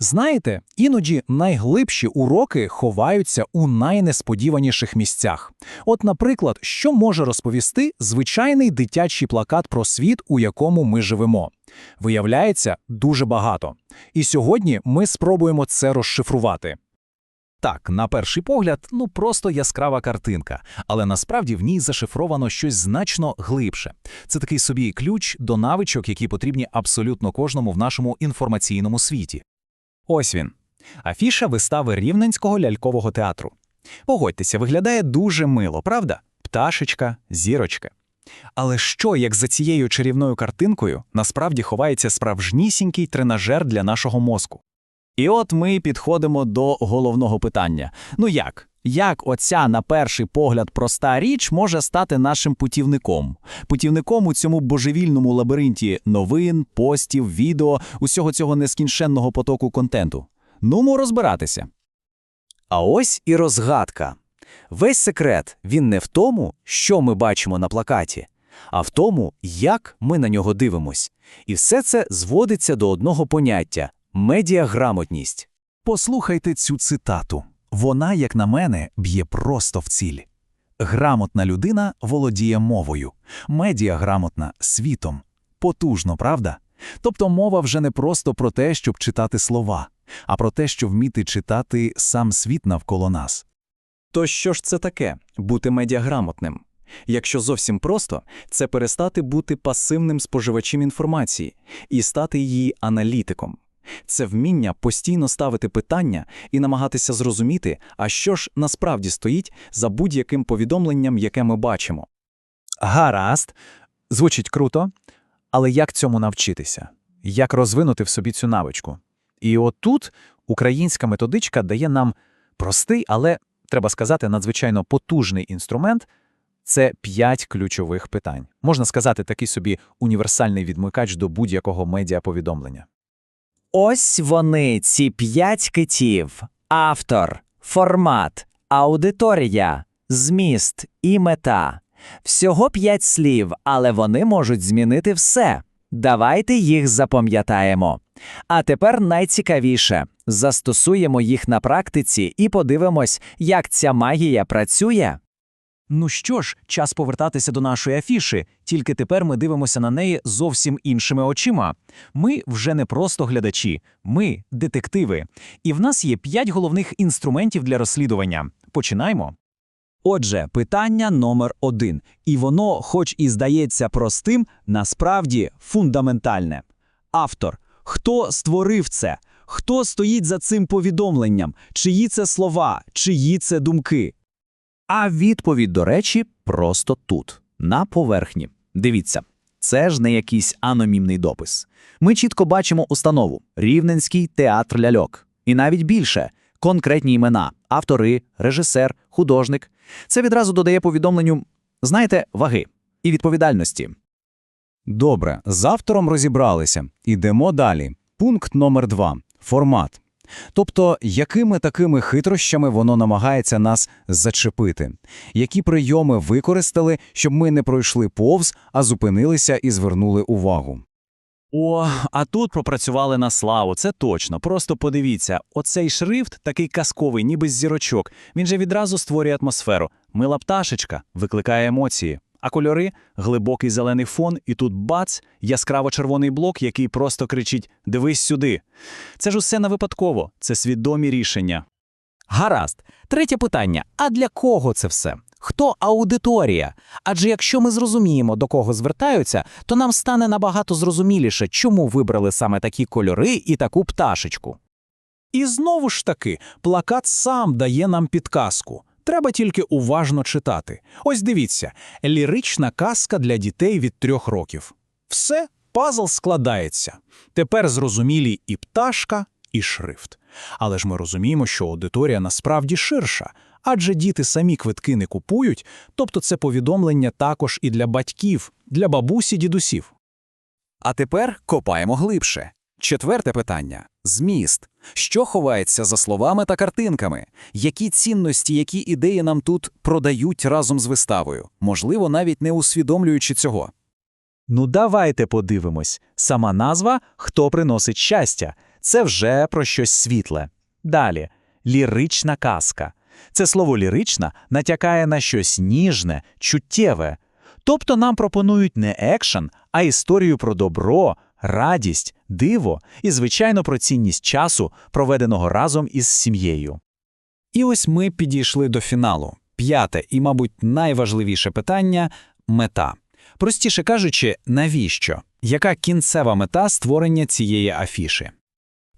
Знаєте, іноді найглибші уроки ховаються у найнесподіваніших місцях. От, наприклад, що може розповісти звичайний дитячий плакат про світ, у якому ми живемо? Виявляється, дуже багато. І сьогодні ми спробуємо це розшифрувати. Так, на перший погляд, ну просто яскрава картинка, але насправді в ній зашифровано щось значно глибше. Це такий собі ключ до навичок, які потрібні абсолютно кожному в нашому інформаційному світі. Ось він. Афіша вистави Рівненського лялькового театру. Погодьтеся, виглядає дуже мило, правда? Пташечка, зірочка. Але що, як за цією чарівною картинкою, насправді ховається справжнісінький тренажер для нашого мозку? І от ми підходимо до головного питання. Ну як? Як оця, на перший погляд, проста річ може стати нашим путівником? Путівником у цьому божевільному лабіринті новин, постів, відео, усього цього нескінченного потоку контенту. Нумо розбиратися. А ось і розгадка. Весь секрет він не в тому, що ми бачимо на плакаті, а в тому, як ми на нього дивимось. І все це зводиться до одного поняття медіаграмотність. Послухайте цю цитату. Вона, як на мене, б'є просто в ціль. Грамотна людина володіє мовою, медіа грамотна світом. Потужно, правда? Тобто мова вже не просто про те, щоб читати слова, а про те, що вміти читати сам світ навколо нас. То що ж це таке бути медіаграмотним? Якщо зовсім просто, це перестати бути пасивним споживачем інформації і стати її аналітиком. Це вміння постійно ставити питання і намагатися зрозуміти, а що ж насправді стоїть за будь-яким повідомленням, яке ми бачимо. Гаразд, звучить круто, але як цьому навчитися? Як розвинути в собі цю навичку? І отут українська методичка дає нам простий, але, треба сказати, надзвичайно потужний інструмент – це п'ять ключових питань. Можна сказати, такий собі універсальний відмикач до будь-якого медіаповідомлення. Ось вони, ці п'ять китів: автор, формат, аудиторія, зміст і мета. Всього п'ять слів, але вони можуть змінити все. Давайте їх запам'ятаємо. А тепер найцікавіше застосуємо їх на практиці і подивимось, як ця магія працює. Ну що ж, час повертатися до нашої афіши, тільки тепер ми дивимося на неї зовсім іншими очима. Ми вже не просто глядачі, ми детективи. І в нас є п'ять головних інструментів для розслідування. Починаємо. Отже, питання номер один, і воно, хоч і здається простим, насправді фундаментальне. Автор. Хто створив це? Хто стоїть за цим повідомленням? Чиї це слова, чиї це думки? А відповідь, до речі, просто тут, на поверхні. Дивіться, це ж не якийсь анонімний допис. Ми чітко бачимо установу Рівненський театр ляльок. І навіть більше конкретні імена, автори, режисер, художник. Це відразу додає повідомленню, знаєте, ваги і відповідальності. Добре, з автором розібралися. Ідемо далі. Пункт номер два – формат. Тобто, якими такими хитрощами воно намагається нас зачепити? Які прийоми використали, щоб ми не пройшли повз, а зупинилися і звернули увагу? О, а тут пропрацювали на славу, це точно. Просто подивіться, оцей шрифт такий казковий, ніби з зірочок. Він же відразу створює атмосферу. Мила пташечка викликає емоції. А кольори глибокий зелений фон, і тут бац, яскраво червоний блок, який просто кричить: Дивись сюди. Це ж усе не випадково, це свідомі рішення. Гаразд. Третє питання: а для кого це все? Хто аудиторія? Адже якщо ми зрозуміємо, до кого звертаються, то нам стане набагато зрозуміліше, чому вибрали саме такі кольори і таку пташечку. І знову ж таки, плакат сам дає нам підказку. Треба тільки уважно читати. Ось дивіться, лірична казка для дітей від трьох років. Все, пазл складається. Тепер зрозумілі і пташка, і шрифт. Але ж ми розуміємо, що аудиторія насправді ширша, адже діти самі квитки не купують, тобто це повідомлення також і для батьків, для бабусі, дідусів. А тепер копаємо глибше. Четверте питання зміст. Що ховається за словами та картинками? Які цінності, які ідеї нам тут продають разом з виставою, можливо, навіть не усвідомлюючи цього. Ну давайте подивимось. Сама назва Хто приносить щастя. Це вже про щось світле. Далі лірична казка. Це слово лірична натякає на щось ніжне, чуттєве. Тобто нам пропонують не екшен, а історію про добро, радість, диво і, звичайно, про цінність часу, проведеного разом із сім'єю. І ось ми підійшли до фіналу. П'яте і, мабуть, найважливіше питання мета. Простіше кажучи, навіщо? Яка кінцева мета створення цієї афіши?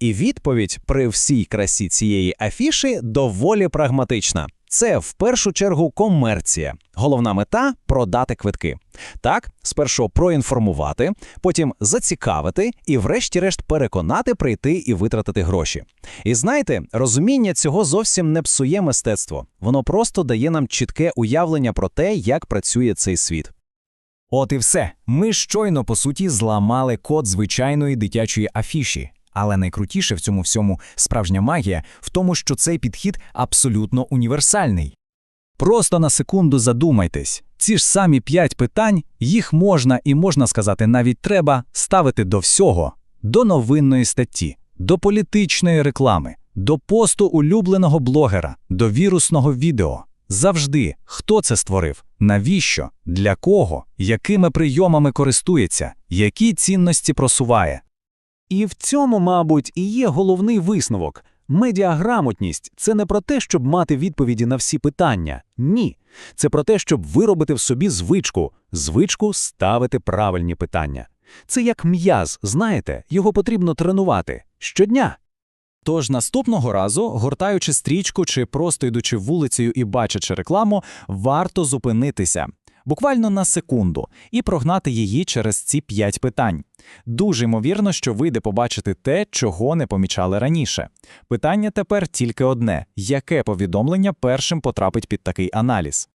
І відповідь при всій красі цієї афіші доволі прагматична. Це в першу чергу комерція. Головна мета продати квитки. Так, спершу проінформувати, потім зацікавити і, врешті-решт, переконати прийти і витратити гроші. І знаєте, розуміння цього зовсім не псує мистецтво. Воно просто дає нам чітке уявлення про те, як працює цей світ. От і все. Ми щойно, по суті, зламали код звичайної дитячої афіші. Але найкрутіше в цьому всьому справжня магія в тому, що цей підхід абсолютно універсальний. Просто на секунду задумайтесь. Ці ж самі п'ять питань, їх можна і можна сказати, навіть треба ставити до всього: до новинної статті, до політичної реклами, до посту улюбленого блогера, до вірусного відео. Завжди, хто це створив, навіщо, для кого, якими прийомами користується, які цінності просуває. І в цьому, мабуть, і є головний висновок. Медіаграмотність це не про те, щоб мати відповіді на всі питання. Ні. Це про те, щоб виробити в собі звичку, звичку ставити правильні питання. Це як м'яз, знаєте, його потрібно тренувати щодня. Тож наступного разу, гортаючи стрічку чи просто йдучи вулицею і бачачи рекламу, варто зупинитися буквально на секунду і прогнати її через ці п'ять питань. Дуже ймовірно, що вийде побачити те, чого не помічали раніше. Питання тепер тільки одне: яке повідомлення першим потрапить під такий аналіз?